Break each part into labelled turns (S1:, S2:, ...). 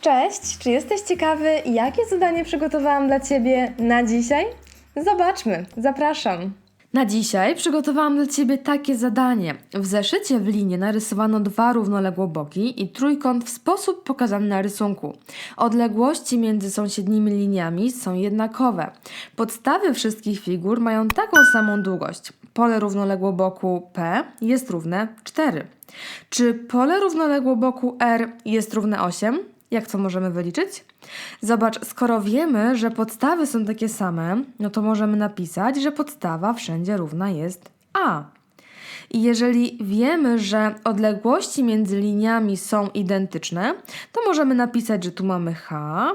S1: Cześć, czy jesteś ciekawy, jakie zadanie przygotowałam dla Ciebie na dzisiaj? Zobaczmy, zapraszam. Na dzisiaj przygotowałam dla Ciebie takie zadanie. W zeszycie w linie narysowano dwa równoległe boki i trójkąt w sposób pokazany na rysunku. Odległości między sąsiednimi liniami są jednakowe. Podstawy wszystkich figur mają taką samą długość. Pole równoległoboku P jest równe 4. Czy pole równoległoboku R jest równe 8? Jak to możemy wyliczyć? Zobacz, skoro wiemy, że podstawy są takie same, no to możemy napisać, że podstawa wszędzie równa jest A. I jeżeli wiemy, że odległości między liniami są identyczne, to możemy napisać, że tu mamy H,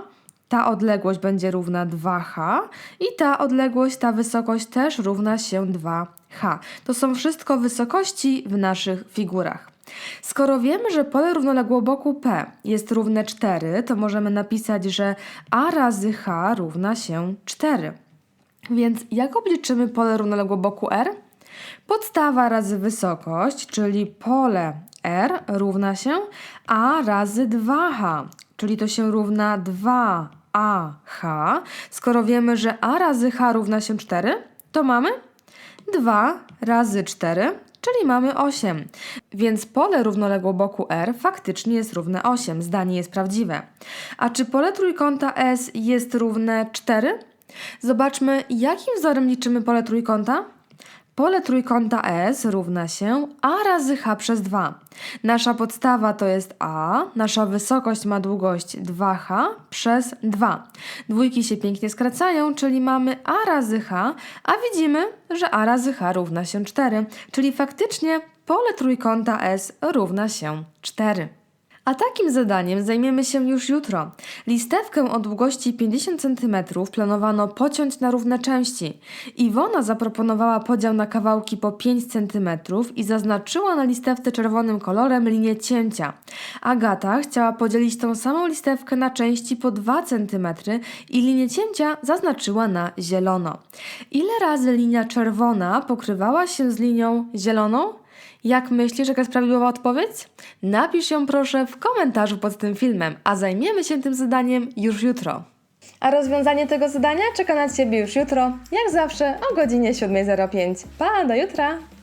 S1: ta odległość będzie równa 2H i ta odległość, ta wysokość też równa się 2H. To są wszystko wysokości w naszych figurach. Skoro wiemy, że pole równoległoboku P jest równe 4, to możemy napisać, że A razy H równa się 4. Więc jak obliczymy pole równoległoboku R? Podstawa razy wysokość, czyli pole R równa się A razy 2H, czyli to się równa 2AH. Skoro wiemy, że A razy H równa się 4, to mamy 2 razy 4, czyli mamy 8. Więc pole równoległe boku R faktycznie jest równe 8. Zdanie jest prawdziwe. A czy pole trójkąta S jest równe 4? Zobaczmy, jakim wzorem liczymy pole trójkąta? Pole trójkąta S równa się A razy H przez 2. Nasza podstawa to jest A, nasza wysokość ma długość 2H przez 2. Dwójki się pięknie skracają, czyli mamy A razy H, a widzimy, że A razy H równa się 4, czyli faktycznie pole trójkąta S równa się 4. A takim zadaniem zajmiemy się już jutro. Listewkę o długości 50 cm planowano pociąć na równe części. Iwona zaproponowała podział na kawałki po 5 cm i zaznaczyła na listewce czerwonym kolorem linię cięcia. Agata chciała podzielić tą samą listewkę na części po 2 cm i linię cięcia zaznaczyła na zielono. Ile razy linia czerwona pokrywała się z linią zieloną? Jak myślisz, jaka jest prawidłowa odpowiedź? Napisz ją proszę w komentarzu pod tym filmem, a zajmiemy się tym zadaniem już jutro. A rozwiązanie tego zadania czeka na Ciebie już jutro, jak zawsze o godzinie 7.05. Pa, do jutra!